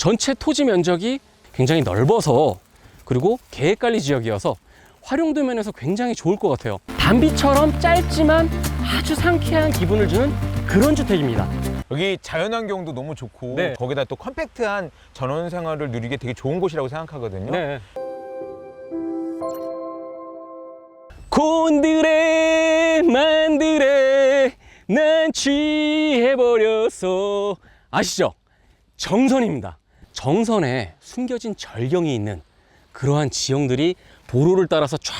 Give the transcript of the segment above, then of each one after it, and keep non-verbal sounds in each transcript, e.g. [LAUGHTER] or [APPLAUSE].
전체 토지 면적이 굉장히 넓어서 그리고 계획관리 지역이어서 활용도 면에서 굉장히 좋을 것 같아요. 단비처럼 짧지만 아주 상쾌한 기분을 주는 그런 주택입니다. 여기 자연환경도 너무 좋고 네. 거기다 또 컴팩트한 전원 생활을 누리기 되게 좋은 곳이라고 생각하거든요. 네. 곤드레 만드레 난 취해버렸어 아시죠? 정선입니다 정선에 숨겨진 절경이 있는 그러한 지형들이 도로를 따라서 쫙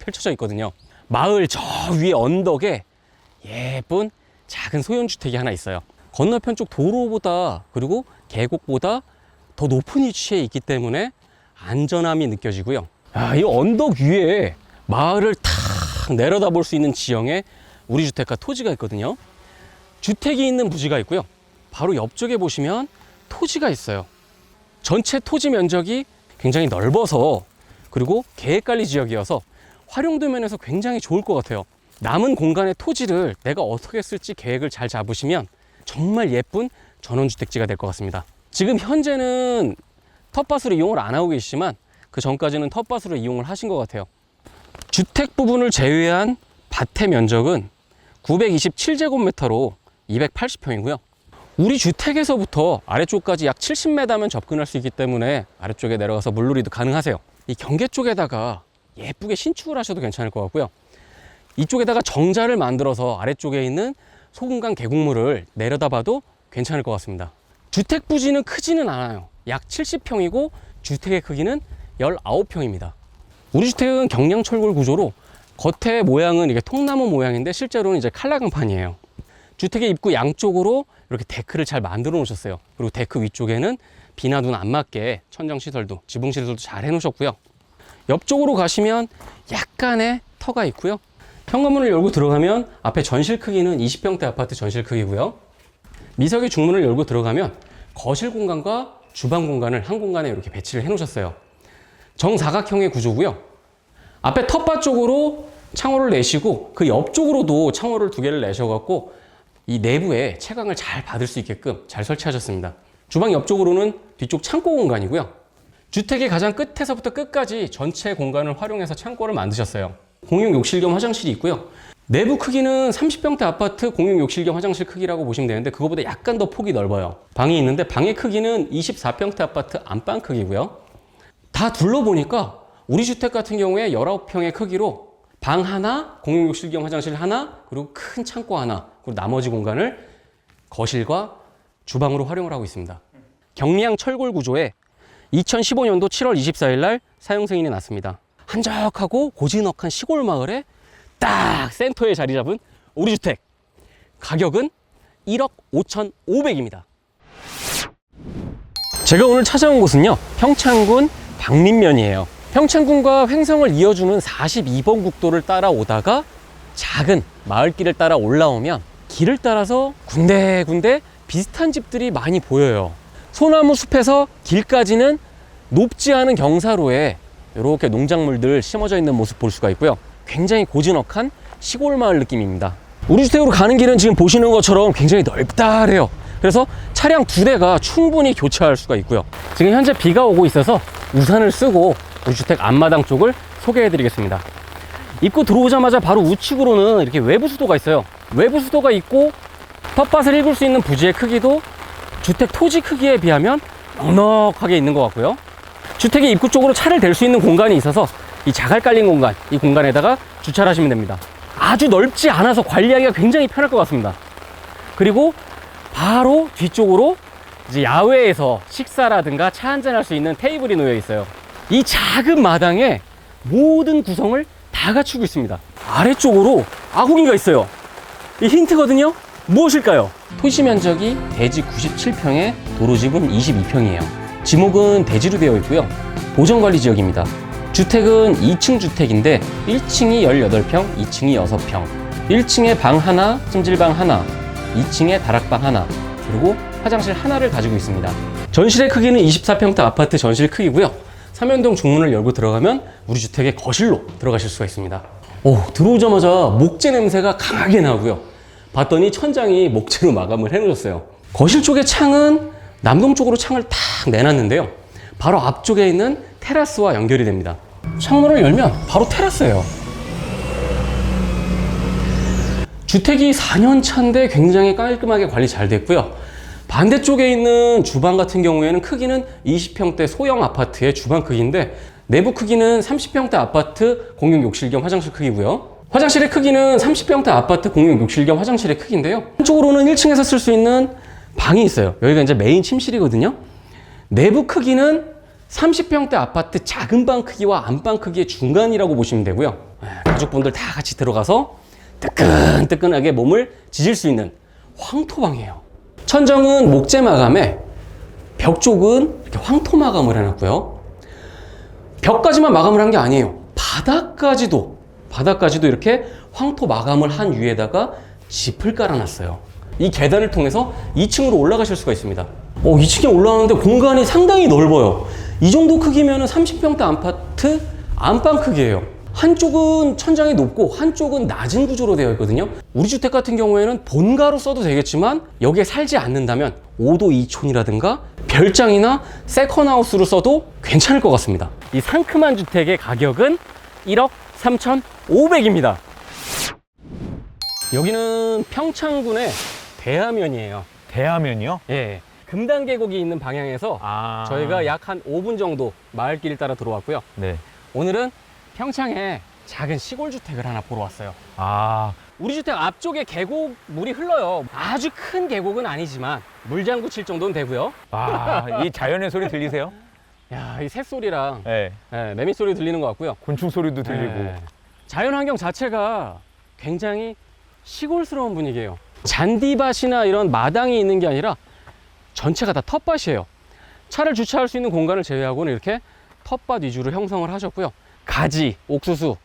펼쳐져 있거든요 마을 저 위에 언덕에 예쁜 작은 소형주택이 하나 있어요 건너편 쪽 도로보다 그리고 계곡보다 더 높은 위치에 있기 때문에 안전함이 느껴지고요. 아, 이 언덕 위에 마을을 탁 내려다 볼 수 있는 지형에 우리 주택과 토지가 있거든요. 주택이 있는 부지가 있고요. 바로 옆쪽에 보시면 토지가 있어요. 전체 토지 면적이 굉장히 넓어서 그리고 계획관리 지역이어서 활용도 면에서 굉장히 좋을 것 같아요. 남은 공간의 토지를 내가 어떻게 쓸지 계획을 잘 잡으시면 정말 예쁜 전원주택지가 될 것 같습니다. 지금 현재는 텃밭으로 이용을 안 하고 계시지만 그 전까지는 텃밭으로 이용을 하신 것 같아요. 주택 부분을 제외한 밭의 면적은 927제곱미터로 280평이고요. 우리 주택에서부터 아래쪽까지 약 70m면 접근할 수 있기 때문에 아래쪽에 내려가서 물놀이도 가능하세요. 이 경계 쪽에다가 예쁘게 신축을 하셔도 괜찮을 것 같고요. 이쪽에다가 정자를 만들어서 아래쪽에 있는 소금강 계곡물을 내려다봐도 괜찮을 것 같습니다. 주택 부지는 크지는 않아요. 약 70평이고 주택의 크기는 19평입니다. 우리 주택은 경량철골 구조로 겉에 모양은 이게 통나무 모양인데 실제로는 이제 칼라강판이에요. 주택의 입구 양쪽으로 이렇게 데크를 잘 만들어 놓으셨어요. 그리고 데크 위쪽에는 비나 눈 안 맞게 천정 시설도 지붕 시설도 잘 해놓으셨고요. 옆쪽으로 가시면 약간의 터가 있고요. 현관문을 열고 들어가면 앞에 전실 크기는 20평대 아파트 전실 크기고요. 미석의 중문을 열고 들어가면 거실 공간과 주방 공간을 한 공간에 이렇게 배치를 해 놓으셨어요. 정사각형의 구조고요. 앞에 텃밭 쪽으로 창호를 내시고 그 옆쪽으로도 창호를 두 개를 내셔갖고 이 내부에 채광을 잘 받을 수 있게끔 잘 설치하셨습니다. 주방 옆쪽으로는 뒤쪽 창고 공간이고요. 주택의 가장 끝에서부터 끝까지 전체 공간을 활용해서 창고를 만드셨어요. 공용 욕실 겸 화장실이 있고요. 내부 크기는 30평대 아파트 공용 욕실 겸 화장실 크기라고 보시면 되는데 그거보다 약간 더 폭이 넓어요. 방이 있는데 방의 크기는 24평대 아파트 안방 크기고요. 다 둘러보니까 우리 주택 같은 경우에 19평의 크기로 방 하나, 공용 욕실 겸 화장실 하나, 그리고 큰 창고 하나, 그리고 나머지 공간을 거실과 주방으로 활용을 하고 있습니다. 경량 철골 구조에 2015년도 7월 24일 날 사용 승인이 났습니다. 한적하고 고즈넉한 시골 마을에 딱 센터에 자리 잡은 우리 주택. 가격은 1억 5,500입니다. 제가 오늘 찾아온 곳은요, 평창군 박림면이에요. 평창군과 횡성을 이어주는 42번 국도를 따라오다가 작은 마을길을 따라 올라오면 길을 따라서 군데군데 비슷한 집들이 많이 보여요. 소나무 숲에서 길까지는 높지 않은 경사로에 이렇게 농작물들 심어져 있는 모습 볼 수가 있고요. 굉장히 고즈넉한 시골 마을 느낌입니다. 우리 주택으로 가는 길은 지금 보시는 것처럼 굉장히 넓다래요. 그래서 차량 두 대가 충분히 교차할 수가 있고요. 지금 현재 비가 오고 있어서 우산을 쓰고 주택 앞마당 쪽을 소개해 드리겠습니다. 입구 들어오자마자 바로 우측으로는 이렇게 외부 수도가 있어요. 외부 수도가 있고 텃밭을 읽을 수 있는 부지의 크기도 주택 토지 크기에 비하면 넉넉하게 있는 것 같고요. 주택의 입구 쪽으로 차를 댈 수 있는 공간이 있어서 이 자갈 깔린 공간, 이 공간에다가 주차를 하시면 됩니다. 아주 넓지 않아서 관리하기가 굉장히 편할 것 같습니다. 그리고 바로 뒤쪽으로 이제 야외에서 식사라든가 차 한잔 할 수 있는 테이블이 놓여 있어요. 이 작은 마당에 모든 구성을 다 갖추고 있습니다. 아래쪽으로 아궁이가 있어요. 이 힌트거든요. 무엇일까요? 토지 면적이 대지 97평에 도로지분 22평이에요. 지목은 대지로 되어 있고요. 보전관리 지역입니다. 주택은 2층 주택인데 1층이 18평, 2층이 6평. 1층에 방 하나, 찜질방 하나, 2층에 다락방 하나, 그리고 화장실 하나를 가지고 있습니다. 전실의 크기는 24평대 아파트 전실 크기고요. 삼연동 중문을 열고 들어가면 우리 주택의 거실로 들어가실 수가 있습니다. 오, 들어오자마자 목재 냄새가 강하게 나고요. 봤더니 천장이 목재로 마감을 해놓으셨어요. 거실 쪽의 창은 남동 쪽으로 창을 탁 내놨는데요. 바로 앞쪽에 있는 테라스와 연결이 됩니다. 창문을 열면 바로 테라스예요. 주택이 4년 차인데 굉장히 깔끔하게 관리 잘 됐고요. 반대쪽에 있는 주방 같은 경우에는 크기는 20평대 소형 아파트의 주방 크기인데 내부 크기는 30평대 아파트 공용 욕실 겸 화장실 크기고요. 화장실의 크기는 30평대 아파트 공용 욕실 겸 화장실의 크기인데요. 한쪽으로는 1층에서 쓸 수 있는 방이 있어요. 여기가 이제 메인 침실이거든요. 내부 크기는 30평대 아파트 작은 방 크기와 안방 크기의 중간이라고 보시면 되고요. 예, 가족분들 다 같이 들어가서 뜨끈뜨끈하게 몸을 지질 수 있는 황토방이에요. 천정은 목재 마감에 벽 쪽은 이렇게 황토 마감을 해놨고요. 벽까지만 마감을 한 게 아니에요. 바닥까지도 바닥까지도 이렇게 황토 마감을 한 위에다가 짚을 깔아놨어요. 이 계단을 통해서 2층으로 올라가실 수가 있습니다. 어, 2층에 올라가는데 공간이 상당히 넓어요. 이 정도 크기면 30평대 아파트 안방 크기예요. 한쪽은 천장이 높고 한쪽은 낮은 구조로 되어 있거든요. 우리 주택 같은 경우에는 본가로 써도 되겠지만 여기에 살지 않는다면 5도 2촌이라든가 별장이나 세컨하우스로 써도 괜찮을 것 같습니다. 이 상큼한 주택의 가격은 1억 3,500입니다. 여기는 평창군의 대하면이에요. 대하면이요? 예. 금단 계곡이 있는 방향에서 아. 저희가 약 한 5분 정도 마을길을 따라 들어왔고요. 네. 오늘은 평창에 작은 시골 주택을 하나 보러 왔어요. 아. 우리 주택 앞쪽에 계곡 물이 흘러요. 아주 큰 계곡은 아니지만 물장구 칠 정도는 되고요. 아, 이 자연의 소리 들리세요? [LAUGHS] 야, 이 새소리랑 네. 예, 매미 소리 들리는 것 같고요. 곤충 소리도 들리고. 예. 자연 환경 자체가 굉장히 시골스러운 분위기예요. 잔디밭이나 이런 마당이 있는 게 아니라 전체가 다 텃밭이에요. 차를 주차할 수 있는 공간을 제외하고는 이렇게 텃밭 위주로 형성을 하셨고요. 가지, 옥수수,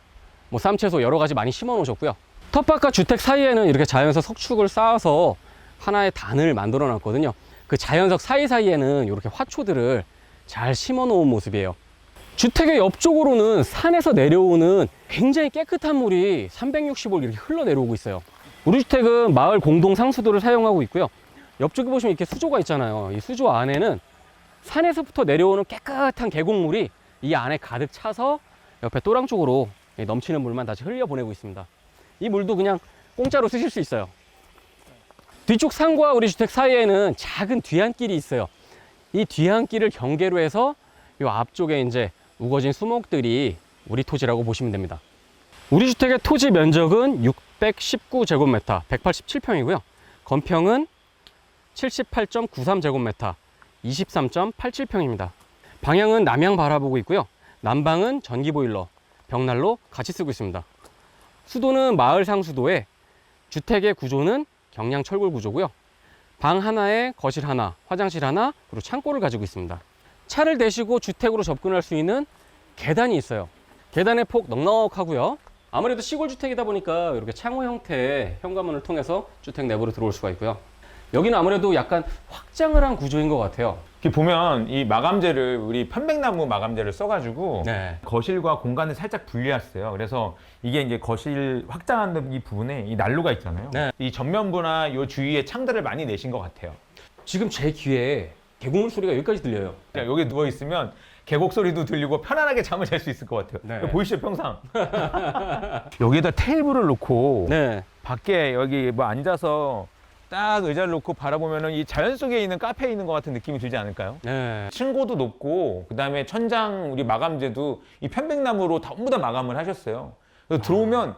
뭐 쌈채소 여러 가지 많이 심어 놓으셨고요. 텃밭과 주택 사이에는 이렇게 자연석 석축을 쌓아서 하나의 단을 만들어 놨거든요. 그 자연석 사이사이에는 이렇게 화초들을 잘 심어 놓은 모습이에요. 주택의 옆쪽으로는 산에서 내려오는 굉장히 깨끗한 물이 360올 이렇게 흘러내려오고 있어요. 우리 주택은 마을 공동 상수도를 사용하고 있고요. 옆쪽에 보시면 이렇게 수조가 있잖아요. 이 수조 안에는 산에서부터 내려오는 깨끗한 계곡물이 이 안에 가득 차서 옆에 또랑 쪽으로 넘치는 물만 다시 흘려보내고 있습니다. 이 물도 그냥 공짜로 쓰실 수 있어요. 뒤쪽 산과 우리 주택 사이에는 작은 뒤안길이 있어요. 이 뒤안길을 경계로 해서 이 앞쪽에 이제 우거진 수목들이 우리 토지라고 보시면 됩니다. 우리 주택의 토지 면적은 619제곱미터, 187평이고요. 건평은 78.93제곱미터, 23.87평입니다. 방향은 남향 바라보고 있고요. 난방은 전기 보일러, 벽난로 같이 쓰고 있습니다. 수도는 마을 상수도에 주택의 구조는 경량 철골 구조고요. 방 하나에 거실 하나, 화장실 하나, 그리고 창고를 가지고 있습니다. 차를 대시고 주택으로 접근할 수 있는 계단이 있어요. 계단의 폭 넉넉하고요. 아무래도 시골 주택이다 보니까 이렇게 창호 형태의 현관문을 통해서 주택 내부로 들어올 수가 있고요. 여기는 아무래도 약간 확장을 한 구조인 것 같아요. 이렇게 보면 이 마감재를 우리 편백나무 마감재를 써가지고 네. 거실과 공간을 살짝 분리했어요. 그래서 이게 이제 거실 확장하는 이 부분에 이 난로가 있잖아요. 네. 이 전면부나 이 주위에 창들을 많이 내신 것 같아요. 지금 제 귀에 계곡물 소리가 여기까지 들려요. 그냥 여기 누워 있으면 계곡 소리도 들리고 편안하게 잠을 잘 수 있을 것 같아요. 네. 보이시죠 평상? [LAUGHS] 여기에다 테이블을 놓고 네. 밖에 여기 뭐 앉아서 딱 의자를 놓고 바라보면은 이 자연 속에 있는 카페에 있는 것 같은 느낌이 들지 않을까요? 네. 층고도 높고 그다음에 천장 우리 마감재도 이 편백나무로 전부 다 마감을 하셨어요. 그래서 들어오면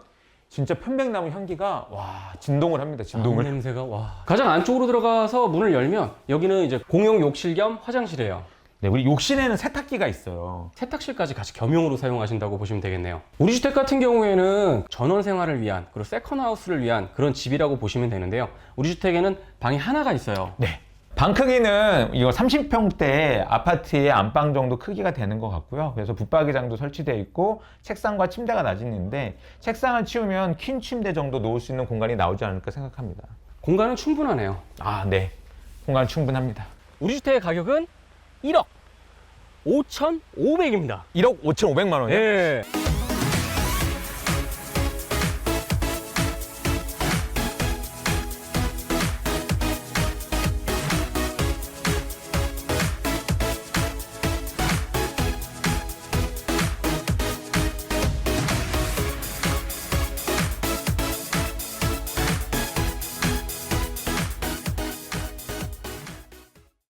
진짜 편백나무 향기가 와 진동을 합니다. 진동을. 나무 냄새가 와. 가장 안쪽으로 들어가서 문을 열면 여기는 이제 공용 욕실 겸 화장실이에요. 네, 우리 욕실에는 세탁기가 있어요. 세탁실까지 같이 겸용으로 사용하신다고 보시면 되겠네요. 우리 주택 같은 경우에는 전원 생활을 위한 그리고 세컨하우스를 위한 그런 집이라고 보시면 되는데요. 우리 주택에는 방이 하나가 있어요. 네. 방 크기는 이거 30평대 아파트의 안방 정도 크기가 되는 것 같고요. 그래서 붙박이장도 설치되어 있고 책상과 침대가 낮있는데 책상을 치우면 퀸 침대 정도 놓을 수 있는 공간이 나오지 않을까 생각합니다. 공간은 충분하네요. 아, 네. 공간 충분합니다. 우리 주택의 가격은 1억 5,500입니다. 1억 5,500만 원이요? 예.